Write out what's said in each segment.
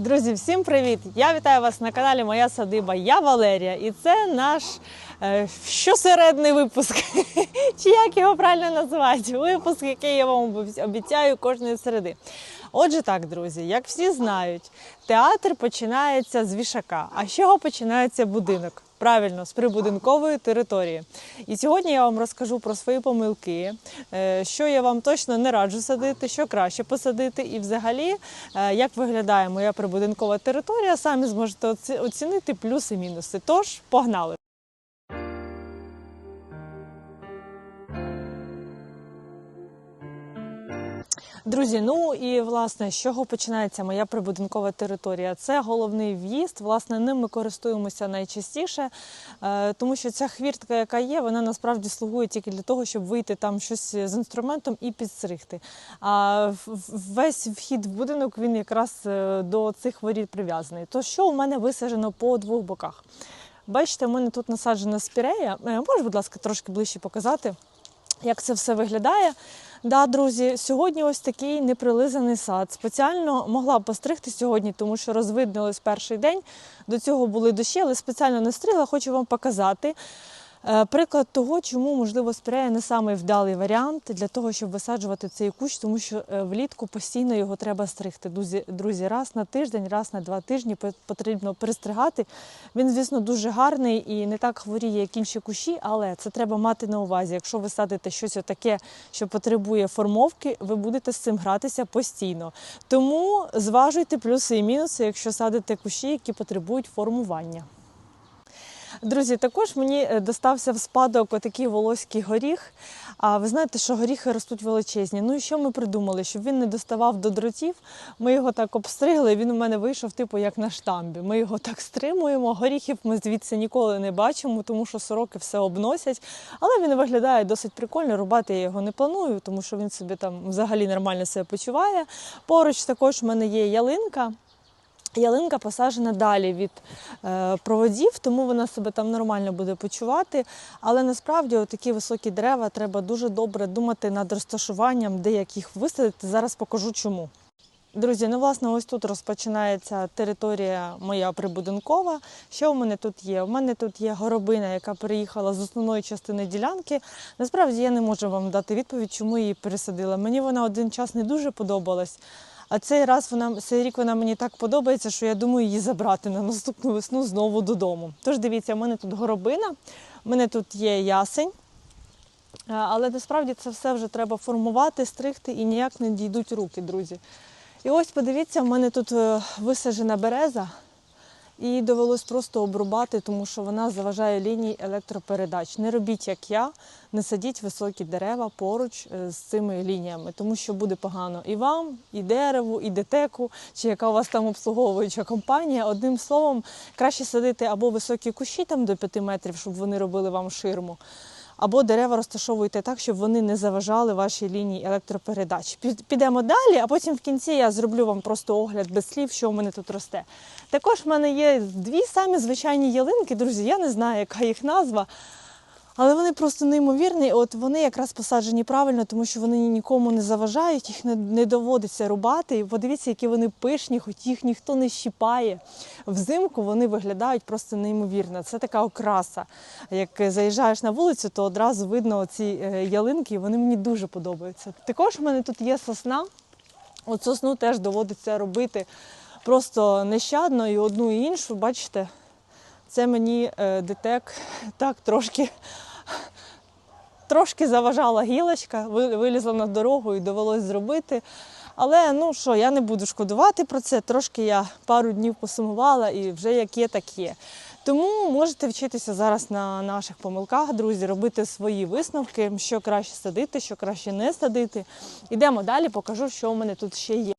Друзі, всім привіт! Я вітаю вас на каналі Моя Садиба. Я Валерія, і це наш е, щосередний випуск. Чи як його правильно називають? Випуск, який я вам обіц- обіцяю кожної середи. Отже, так, друзі, як всі знають, театр починається з вішака. А з чого починається будинок? Правильно, з прибудинкової території. І сьогодні я вам розкажу про свої помилки, е, що я вам точно не раджу садити, що краще посадити, і взагалі, е, як виглядає моя прибудинкова територія, самі зможете оцінити плюси-мінуси. Тож, погнали! Друзі, ну і власне з чого починається моя прибудинкова територія? Це головний в'їзд. Власне, ним ми користуємося найчастіше, е, тому що ця хвіртка, яка є, вона насправді слугує тільки для того, щоб вийти там щось з інструментом і підстригти. А весь вхід в будинок він якраз е, до цих воріт прив'язаний. То що у мене висаджено по двох боках? Бачите, у мене тут насаджена спірея. Е, Можеш, будь ласка, трошки ближче показати? як це все виглядає. Да, друзі, сьогодні ось такий неприлизаний сад. Спеціально могла постригти сьогодні, тому що розвиднилось перший день. До цього були дощі, але спеціально не стригла. Хочу вам показати. Е, Приклад того, чому можливо спірея не самий вдалий варіант для того, щоб висаджувати цей кущ, тому що е, влітку постійно його треба стригти. Друзі, раз на тиждень, раз на два тижні потрібно перестригати. Він, звісно, дуже гарний і не так хворіє, як інші кущі, але це треба мати на увазі. Якщо ви садите щось таке, що потребує формовки, ви будете з цим гратися постійно. Тому зважуйте плюси і мінуси, якщо садите кущі, які потребують формування. Друзі, також мені е, достався в спадок отакий волоський горіх. А ви знаєте, що горіхи ростуть величезні. Ну і що ми придумали? Щоб він не доставав до дротів, ми його так обстригли, він у мене вийшов, типу, як на штамбі. Ми його так стримуємо. Горіхів ми звідси ніколи не бачимо, тому що сороки все обносять. Але він виглядає досить прикольно. Рубати я його не планую, тому що він собі там взагалі нормально себе почуває. Поруч також в мене є ялинка. Ялинка посаджена далі від е, проводів, тому вона себе там нормально буде почувати. Але насправді такі високі дерева треба дуже добре думати над розташуванням, де як їх висадити. Зараз покажу чому. Друзі, ну власне, ось тут розпочинається територія моя прибудинкова. Що у мене тут є? У мене тут є горобина, яка переїхала з основної частини ділянки. Насправді я не можу вам дати відповідь, чому її пересадила. Мені вона один час не дуже подобалась. А цей раз вона цей рік вона мені так подобається, що я думаю її забрати на наступну весну знову додому. Тож дивіться, в мене тут горобина, в мене тут є ясень. Е, Але насправді це все вже треба формувати, стригти і ніяк не дійдуть руки, друзі. І ось подивіться, в мене тут висажена висаджена береза, і довелось просто обрубати, тому що вона заважає лінії електропередач. Не робіть, як я, не садіть високі дерева поруч е, з цими лініями, тому що буде погано і вам, і дереву, і дитеку, чи яка у вас там обслуговуюча компанія. Одним словом, краще садити або високі кущі там до 5 метрів, щоб вони робили вам ширму. Або дерева розташовуйте так, щоб вони не заважали вашій лінії електропередач. Під- Підемо далі, а потім в кінці я зроблю вам просто огляд без слів, що у мене тут росте. Також в мене є дві самі звичайні ялинки, друзі. Я не знаю, яка їх назва. Але вони просто неймовірні. От вони якраз посаджені правильно, тому що вони нікому не заважають, їх не, доводиться рубати. І подивіться, які вони пишні, хоч їх ніхто не щіпає. Взимку вони виглядають просто неймовірно. Це така окраса. Як заїжджаєш на вулицю, то одразу видно ці ялинки, і вони мені дуже подобаються. Також в мене тут є сосна. От сосну теж доводиться робити просто нещадно і одну і іншу, бачите. Це мені е, дитек так трошки, трошки заважала гілочка, вилізла на дорогу і довелось зробити. Але ну що, я не буду шкодувати про це. Трошки я пару днів посумувала і вже як є, так є. Тому можете вчитися зараз на наших помилках, друзі, робити свої висновки, що краще садити, що краще не садити. Ідемо далі, покажу, що у мене тут ще є.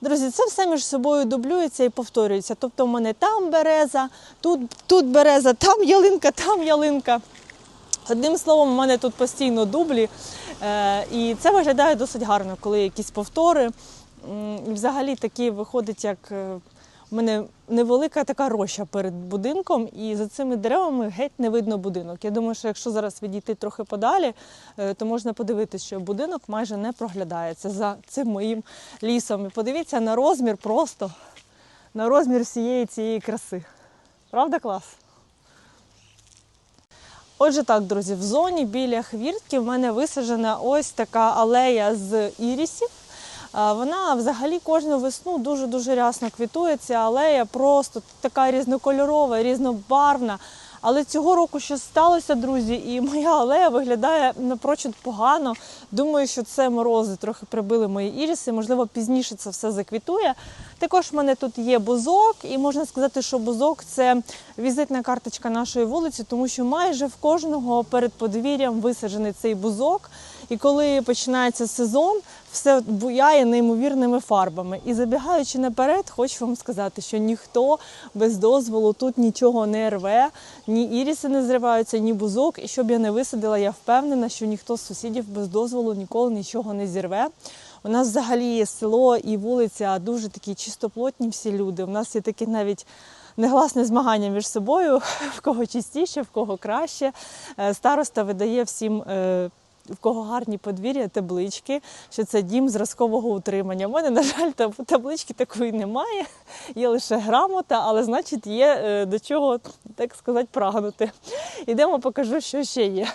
Друзі, це все між собою дублюється і повторюється. Тобто, у мене там береза, тут, тут береза, там ялинка, там ялинка. Одним словом, у мене тут постійно дублі, е, і це виглядає досить гарно, коли якісь повтори. І Взагалі такі виходить, як е, у мене невелика така роща перед будинком, і за цими деревами геть не видно будинок. Я думаю, що якщо зараз відійти трохи подалі, е, то можна подивитися, що будинок майже не проглядається за цим моїм лісом. І подивіться на розмір просто на розмір всієї цієї краси. Правда, клас? Отже, так, друзі, в зоні біля хвіртки в мене висаджена ось така алея з ірісів. Вона взагалі кожну весну дуже-дуже рясно квітує. Ця алея просто така різнокольорова, різнобарвна. Але цього року щось сталося, друзі, і моя алея виглядає напрочуд погано. Думаю, що це морози трохи прибили мої іріси. Можливо, пізніше це все заквітує. Також в мене тут є бузок, і можна сказати, що бузок це візитна карточка нашої вулиці, тому що майже в кожного перед подвір'ям висаджений цей бузок. І коли починається сезон, все буяє неймовірними фарбами. І забігаючи наперед, хочу вам сказати, що ніхто без дозволу тут нічого не рве, ні іріси не зриваються, ні бузок. І щоб я не висадила, я впевнена, що ніхто з сусідів без дозволу ніколи нічого не зірве. У нас взагалі село і вулиця дуже такі чистоплотні всі люди. У нас є такі навіть негласне змагання між собою, в кого чистіше, в кого краще. Е, Староста видає всім. В кого гарні подвір'я, таблички, що це дім зразкового утримання. У мене, на жаль, таблички такої немає, є лише грамота, але значить є е, до чого, так сказати, прагнути. Ідемо, покажу, що ще є.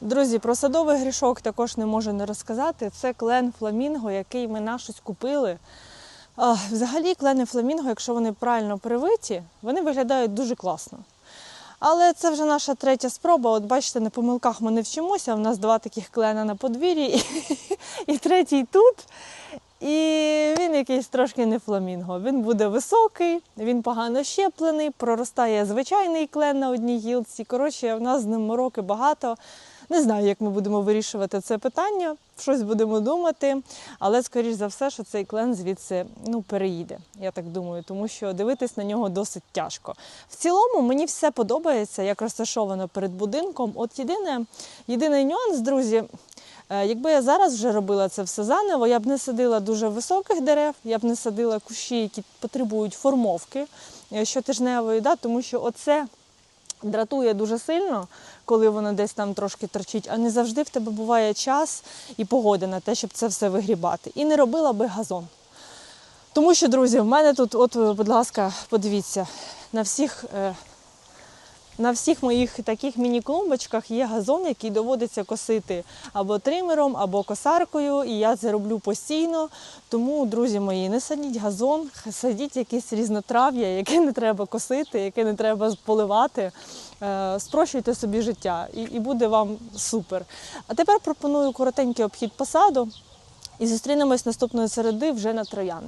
Друзі, про садовий грішок також не можу не розказати. Це клен фламінго, який ми на щось купили. Взагалі, клени фламінго, якщо вони правильно привиті, вони виглядають дуже класно. Але це вже наша третя спроба. От бачите, на помилках ми не вчимося. У нас два таких клена на подвір'ї і, третій тут. І він якийсь трошки не фламінго. Він буде високий, він погано щеплений, проростає звичайний клен на одній гілці. Коротше, в нас з ним мороки багато. Не знаю, як ми будемо вирішувати це питання, щось будемо думати, але скоріш за все, що цей клен звідси ну, переїде, я так думаю, тому що дивитись на нього досить тяжко. В цілому мені все подобається, як розташовано перед будинком. От єдине, єдиний нюанс, друзі. е, Якби я зараз вже робила це все заново, я б не садила дуже високих дерев, я б не садила кущі, які потребують формовки е, щотижневої, да, тому що оце дратує дуже сильно, коли воно десь там трошки торчить, а не завжди в тебе буває час і погода на те, щоб це все вигрібати. І не робила би газон. Тому що, друзі, в мене тут, от, будь ласка, подивіться, на всіх, е, на всіх моїх таких міні-клумбочках є газон, який доводиться косити або тримером, або косаркою, і я це роблю постійно. Тому, друзі мої, не садіть газон, садіть якесь різнотрав'я, яке не треба косити, яке не треба поливати. Е, Спрощуйте собі життя, і, і буде вам супер. А тепер пропоную коротенький обхід посаду і зустрінемось наступної середи вже на троян.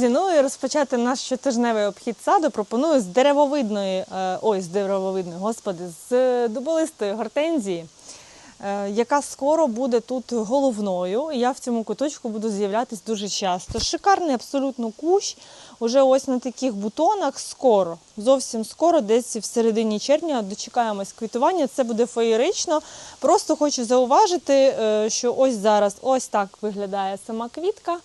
Друзі, ну і розпочати наш щотижневий обхід саду пропоную з деревовидної, е, ой, з деревовидної, господи, з дуболистої гортензії, е, яка скоро буде тут головною. Я в цьому куточку буду з'являтись дуже часто. Шикарний абсолютно кущ. Уже ось на таких бутонах скоро, зовсім скоро, десь в середині червня дочекаємось квітування. Це буде феєрично. Просто хочу зауважити, е, що ось зараз ось так виглядає сама квітка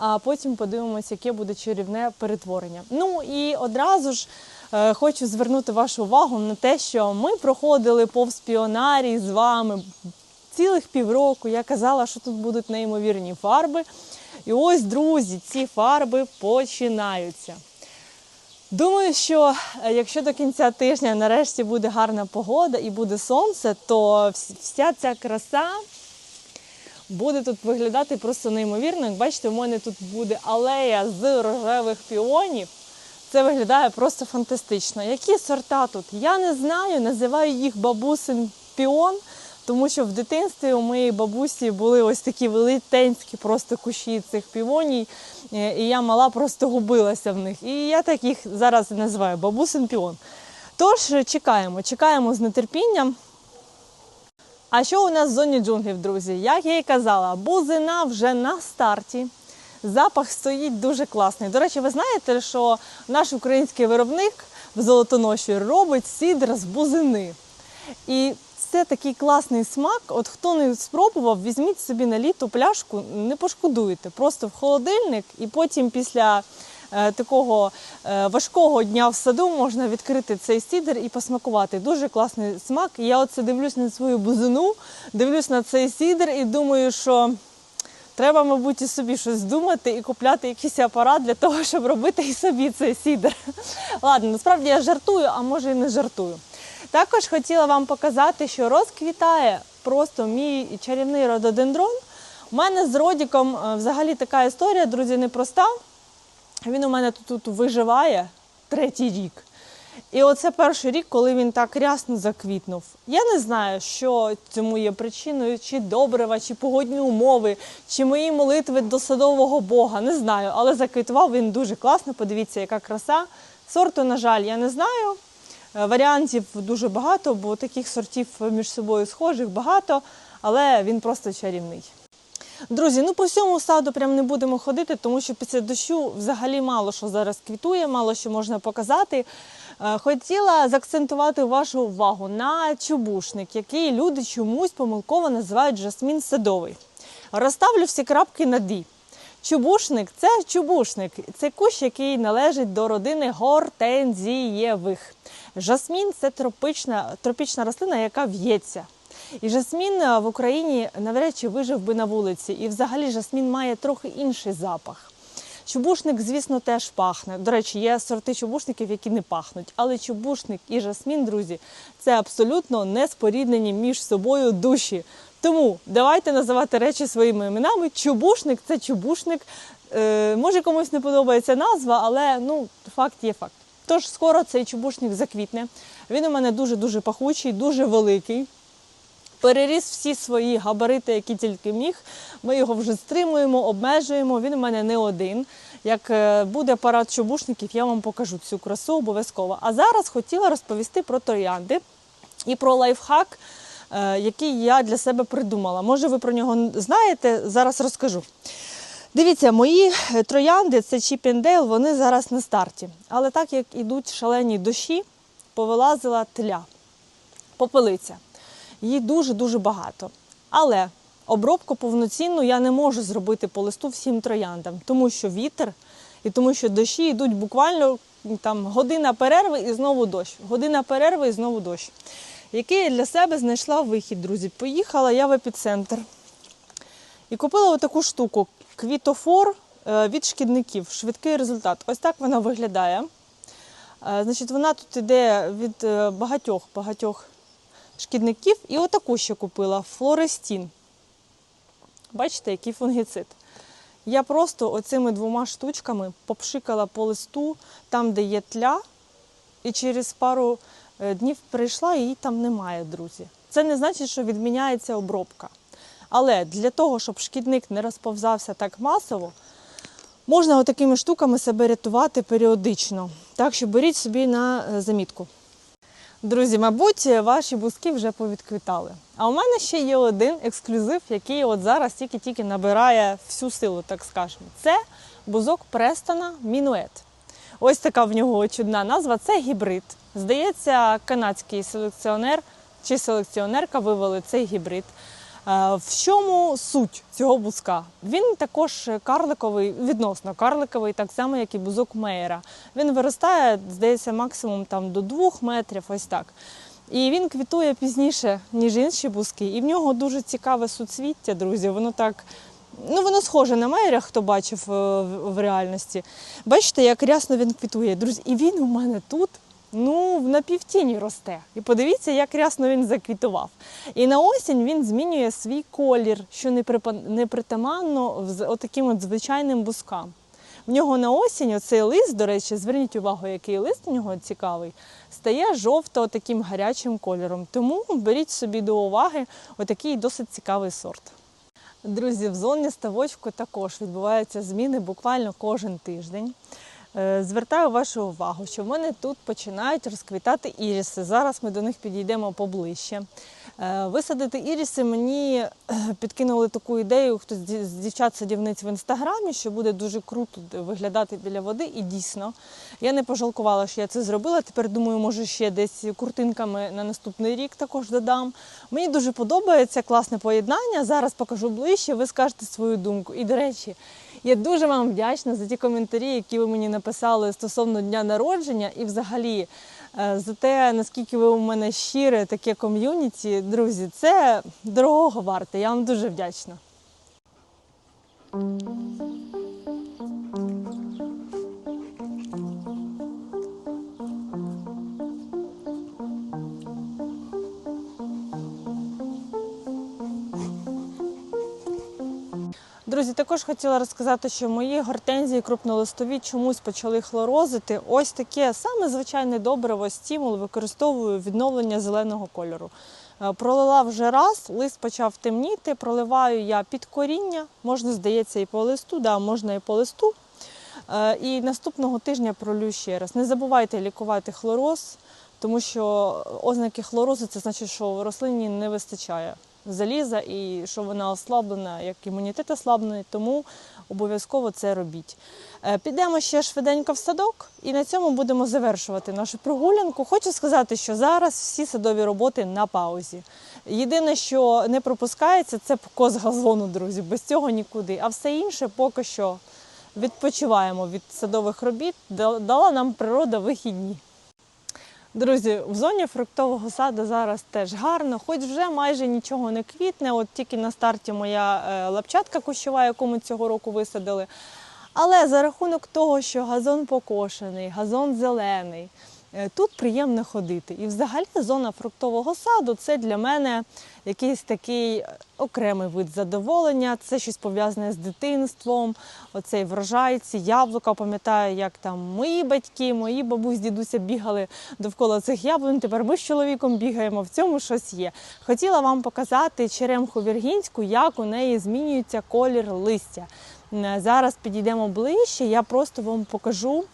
а потім подивимося, яке буде чарівне перетворення. Ну і одразу ж е, хочу звернути вашу увагу на те, що ми проходили повз піонарій з вами цілих півроку. Я казала, що тут будуть неймовірні фарби. І ось, друзі, ці фарби починаються. Думаю, що е, якщо до кінця тижня нарешті буде гарна погода і буде сонце, то вся ця краса буде тут виглядати просто неймовірно. Як бачите, у мене тут буде алея з рожевих піонів. Це виглядає просто фантастично. Які сорта тут? Я не знаю, називаю їх бабусин піон, Тому що в дитинстві у моєї бабусі були ось такі велетенські просто кущі цих півоній, е, і я мала просто губилася в них. І я так їх зараз називаю бабусин піон. Тож чекаємо, чекаємо з нетерпінням. А що у нас в зоні джунглів, друзі? Як я і казала, бузина вже на старті. Запах стоїть дуже класний. До речі, ви знаєте, що наш український виробник в золотоноші робить сідр з бузини. І це такий класний смак. От хто не спробував, візьміть собі на літо пляшку, не пошкодуєте. Просто в холодильник, і потім після такого е, важкого дня в саду можна відкрити цей сідр і посмакувати. Дуже класний смак. Я оце дивлюсь на свою бузину, дивлюсь на цей сідр і думаю, що. Треба, мабуть, і собі щось думати і купляти якийсь апарат для того, щоб робити і собі цей сідр. Ладно, насправді я жартую, а може і не жартую. Також хотіла вам показати, що розквітає просто мій чарівний рододендрон. У мене з Родіком е, взагалі така історія, друзі, непроста. Він у мене тут, тут виживає третій рік. І оце перший рік, коли він так рясно заквітнув. Я не знаю, що цьому є причиною, чи добрива, чи погодні умови, чи мої молитви до садового Бога. Не знаю, але заквітував він дуже класно. Подивіться, яка краса. Сорту, на жаль, я не знаю. Е, Варіантів дуже багато, бо таких сортів між собою схожих багато, але він просто чарівний. Друзі, ну по всьому саду прям не будемо ходити, тому що після дощу взагалі мало що зараз квітує, мало що можна показати. Е, Хотіла заакцентувати вашу увагу на чубушник, який люди чомусь помилково називають жасмін садовий. Розставлю всі крапки на «ді». Чубушник це чубушник. Це кущ, який належить до родини гортензієвих. Жасмін це тропічна, тропічна рослина, яка в'ється. І жасмін е, в Україні навряд чи вижив би на вулиці. І взагалі жасмін має трохи інший запах. Чубушник, звісно, теж пахне. До речі, є сорти чубушників, які не пахнуть. Але чубушник і жасмін, друзі, це абсолютно не споріднені між собою душі. Тому давайте називати речі своїми іменами. Чубушник це чубушник. Е, може комусь не подобається назва, але ну, факт є факт. Тож скоро цей чубушник заквітне. Він у мене дуже-дуже пахучий, дуже великий. Переріс всі свої габарити, які тільки міг. Ми його вже стримуємо, обмежуємо. Він у мене не один. Як е, буде парад чубушників, я вам покажу цю красу обов'язково. А зараз хотіла розповісти про троянди і про лайфхак, е, який я для себе придумала. Може, ви про нього знаєте? Зараз розкажу. Дивіться, мої е, троянди, це Чіпіндейл, вони зараз на старті. Але так як ідуть шалені дощі, повилазила тля, попелиця. Її дуже-дуже багато. Але обробку повноцінну я не можу зробити по листу всім трояндам, тому що вітер і тому що дощі йдуть буквально там година перерви і знову дощ. Година перерви і знову дощ. Який я для себе знайшла вихід, друзі. Поїхала я в епіцентр і купила отаку штуку квітофор е, від шкідників. Швидкий результат. Ось так вона виглядає. Е, Значить, вона тут йде від е, багатьох багатьох шкідників. І отаку ще купила флорестін. Бачите, який фунгіцид. Я просто оцими двома штучками попшикала по листу там, де є тля, і через пару е, днів прийшла, її там немає, друзі. Це не значить, що відміняється обробка. Але для того, щоб шкідник не розповзався так масово, можна отакими штуками себе рятувати періодично. Так що беріть собі на е, замітку. Друзі, мабуть, ваші бузки вже повідквітали. А у мене ще є один ексклюзив, який от зараз тільки-тільки набирає всю силу, так скажемо. Це бузок Престона Мінует. Ось така в нього чудна назва. Це гібрид. Здається, канадський селекціонер чи селекціонерка вивели цей гібрид. Е, В чому суть цього бузка? Він також карликовий, відносно карликовий, так само, як і бузок Мейера. Він виростає, здається, максимум там до 2 метрів, ось так. І він квітує пізніше, ніж інші бузки. І в нього дуже цікаве суцвіття, друзі. Воно так. Ну, воно схоже на Мейера, хто бачив е, в реальності. Бачите, як рясно він квітує. Друзі, і він у мене тут ну, на півтіні росте. І подивіться, як рясно він заквітував. І на осінь він змінює свій колір, що не притаманно з- отаким от звичайним бускам. В нього на осінь оцей лист, до речі, зверніть увагу, який лист у нього цікавий, стає жовто таким гарячим кольором. Тому беріть собі до уваги отакий досить цікавий сорт. Друзі, в зоні ставочку також відбуваються зміни буквально кожен тиждень. Е, Звертаю вашу увагу, що в мене тут починають розквітати іріси. Зараз ми до них підійдемо поближче. Е, Висадити іріси мені е, підкинули таку ідею, хтось з дівчат-садівниць в інстаграмі, що буде дуже круто виглядати біля води. І дійсно, я не пожалкувала, що я це зробила. Тепер думаю, може ще десь куртинками на наступний рік також додам. Мені дуже подобається класне поєднання. Зараз покажу ближче, ви скажете свою думку. І до речі, я дуже вам вдячна за ті коментарі, які ви мені написали стосовно дня народження, і взагалі е, за те, наскільки ви у мене щире таке ком'юніті. Друзі, це дорогого варте. Я вам дуже вдячна. Друзі, також хотіла розказати, що мої гортензії крупнолистові чомусь почали хлорозити. Ось таке саме звичайне добриво стімул використовую відновлення зеленого кольору. Е, Пролила вже раз, лист почав темніти, проливаю я під коріння, можна, здається, і по листу, да, можна і по листу. Е, І наступного тижня пролю ще раз. Не забувайте лікувати хлороз, тому що ознаки хлорозу це значить, що в рослині не вистачає заліза і що вона ослаблена, як імунітет ослаблений, тому обов'язково це робіть. Е, Підемо ще швиденько в садок і на цьому будемо завершувати нашу прогулянку. Хочу сказати, що зараз всі садові роботи на паузі. Єдине, що не пропускається, це покос газону, друзі. Без цього нікуди. А все інше поки що відпочиваємо від садових робіт. Дала нам природа вихідні. Друзі, в зоні фруктового саду зараз теж гарно, хоч вже майже нічого не квітне. От тільки на старті моя е, лапчатка кущова, яку ми цього року висадили. Але за рахунок того, що газон покошений, газон зелений, тут приємно ходити. І взагалі зона фруктового саду це для мене якийсь такий окремий вид задоволення. Це щось пов'язане з дитинством, оцей врожай, ці яблука. Пам'ятаю, як там мої батьки, мої бабусь, дідуся бігали довкола цих яблунь. Тепер ми з чоловіком бігаємо. В цьому щось є. Хотіла вам показати черемху віргінську, як у неї змінюється колір листя. Е, Зараз підійдемо ближче, я просто вам покажу.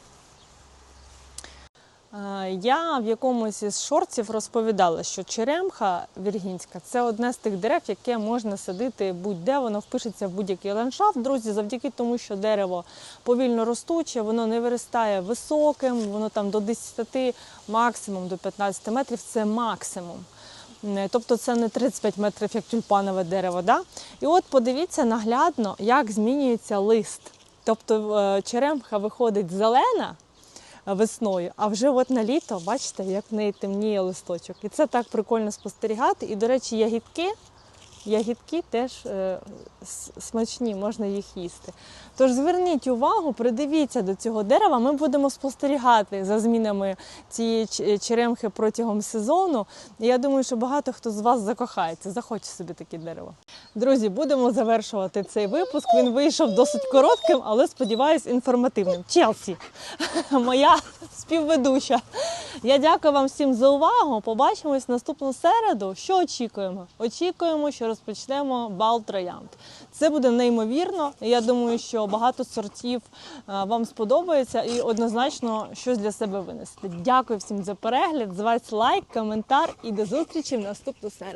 Е, Я в якомусь із шортів розповідала, що черемха віргінська це одне з тих дерев, яке можна садити будь-де, воно впишеться в будь-який ландшафт. Друзі, завдяки тому, що дерево повільно ростуче, воно не виростає високим, воно там до 10, максимум до 15 метрів це максимум. Тобто це не 35 метрів, як тюльпанове дерево. Да? І от подивіться наглядно, як змінюється лист. Тобто е, черемха виходить зелена е, весною, а вже от на літо, бачите, як в неї темніє листочок. І це так прикольно спостерігати. І, до речі, ягідки, ягідки теж е, смачні, можна їх їсти. Тож зверніть увагу, придивіться до цього дерева. Ми будемо спостерігати за змінами цієї черемхи протягом сезону. Я думаю, що багато хто з вас закохається, захоче собі таке дерево. Друзі, будемо завершувати цей випуск. Він вийшов досить коротким, але сподіваюсь, інформативним. Челсі, моя співведуча. Я дякую вам всім за увагу. Побачимось наступну середу. Що очікуємо? Очікуємо, що розпочнемо бал троянд. Це буде неймовірно. Я думаю, що багато сортів е, вам сподобається і однозначно щось для себе винести. Дякую всім за перегляд. Звать лайк, коментар і до зустрічі в наступну середу.